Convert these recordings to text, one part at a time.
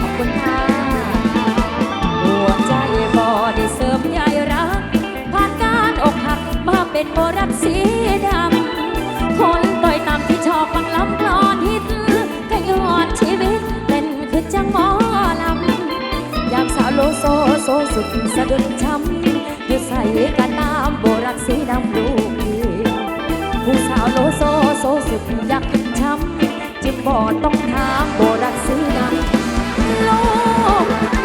ขอบคุณค่ะหัวใจบ่ด้เสริมใหรัก ผ่านการอกหักมาเป็นโบรักสีดำคนต่อยตามที่ชอฟังล้ำกลอนฮิตกันยอดชีวิตเป็นคือจังหมอลำยามสาวโลโซโซสุดสะดุดช้ำอยู่ใส่กันน้ำโบรักสีดำลูกผู้สาวโลโซโซสุดอยาก จึงบ่ต้องถามโบ่รักซื้อนำโลก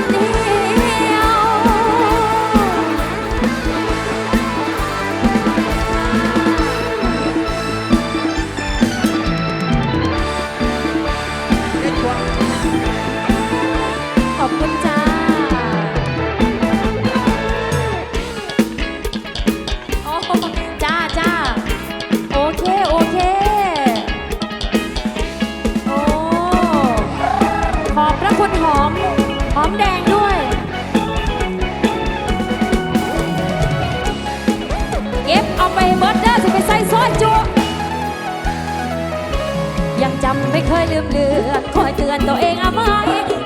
เคยลืมเลือนคอยเตือนตัวเองเอาไว้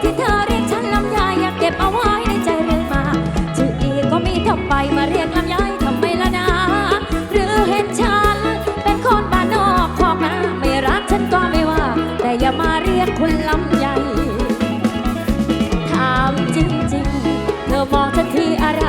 ที่เธอเรียกฉันลำยายอยากเก็บเอาไว้ในใจเรื่อยมาชื่ออีก็มีทำไปมาเรียกลำยายทำไมล่ะนะหรือเห็นฉันเป็นคนบ้านนอกคขอกนาไม่รักฉันก็ไม่ว่า แต่อย่ามาเรียกคุณลำยายถามจริงๆ เธอมองฉันที่อะไร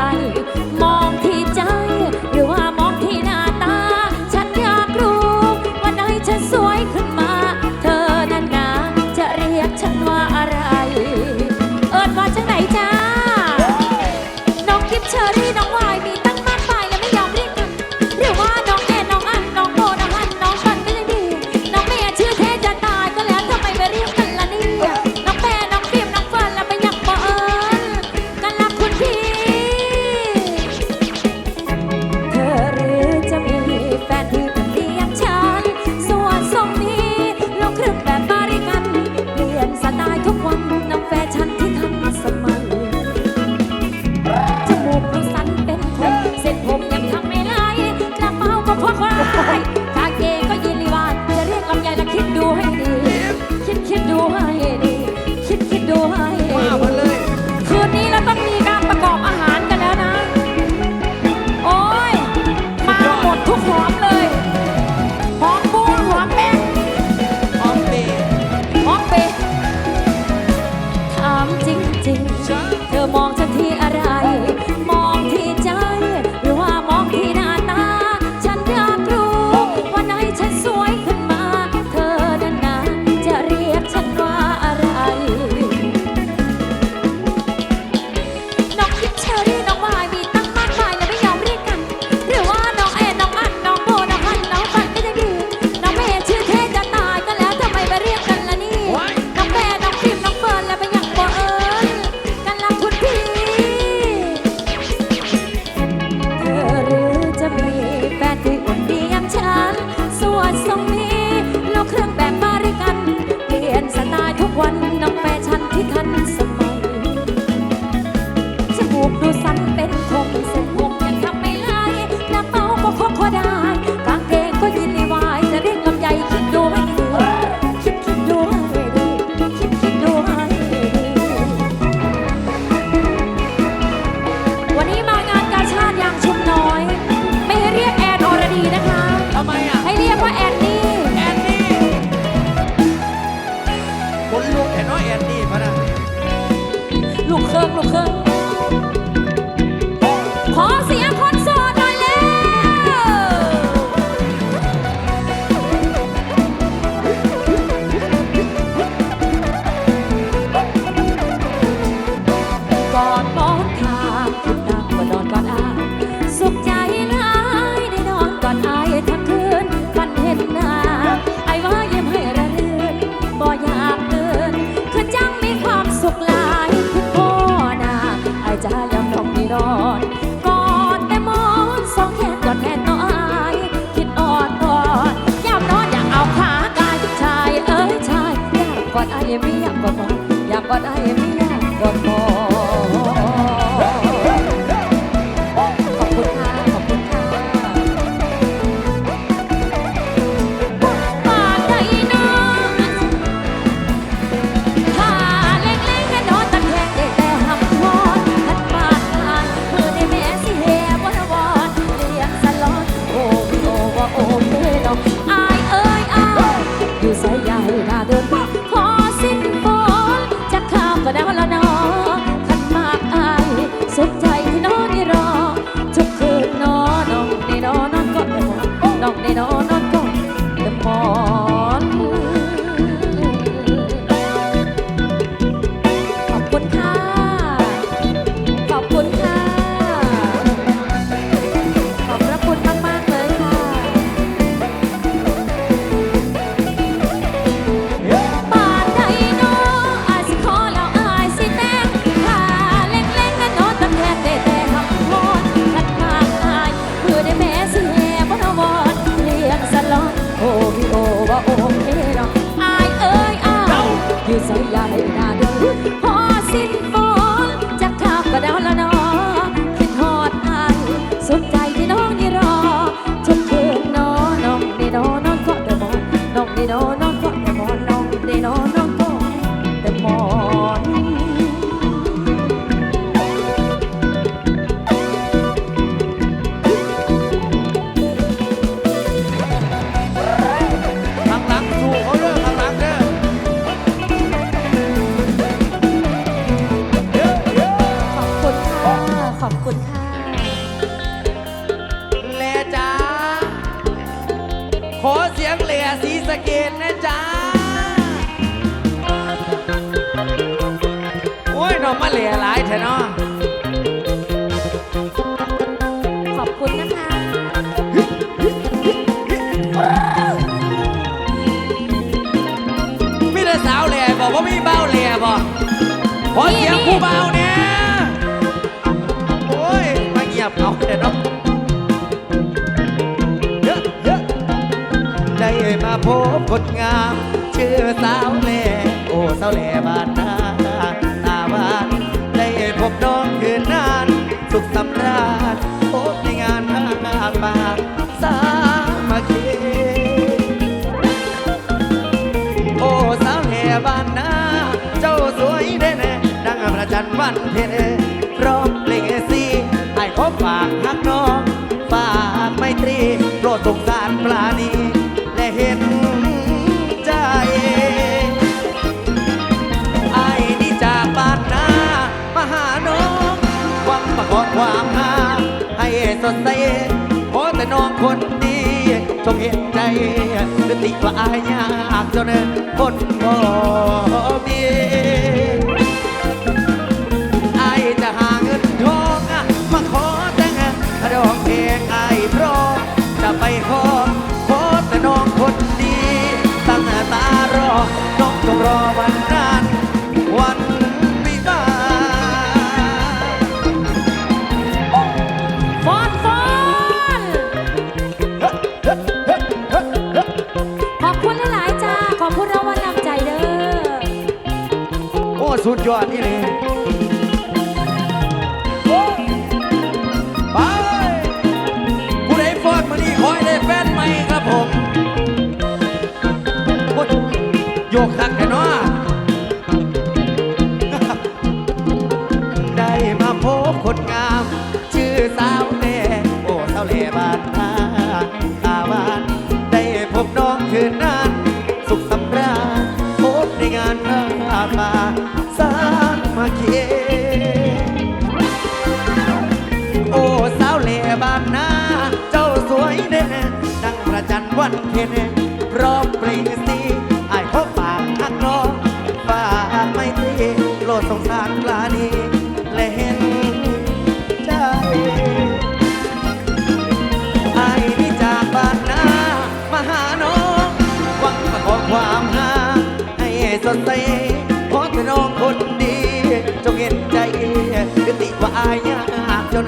what I am เธอเนาะขอบคุณนะคะ มีแต่สาวแหล่บอกว่ามีเบ้าแหล่บอกขอเสียงผู้เบาเนี่ยโอ้ยมาเงียบเอาแต่เนาะเยอะเยอะได้มาพบคนงามชื่อสาวแหล่โอ้สาวแหล่บ้านนา สุกสำราญพบในงานงานบาน สดใสขอแต่น้องคนดีจงเห็นใจสติว่าอายยากจนคนบ่มีอายจะหาเงินทองมาขอแต่งดอกเพลงอายพร้อมจะไปขอขอแต่น้องคนดีตั้งตารอน้องจงรอวัน ကြွနေတယ် วันเทนร้องเพลงสีไอ้พบปากนักร้องฝากไม่ตีโลดสงสารกลานีและเห็นใจไอ้นี่จากบ้านนามาหาน้องหวังมาขอความหาให้สดใสขอเธอน้องคนดี จงเห็นใจเกติว่าอายยากจน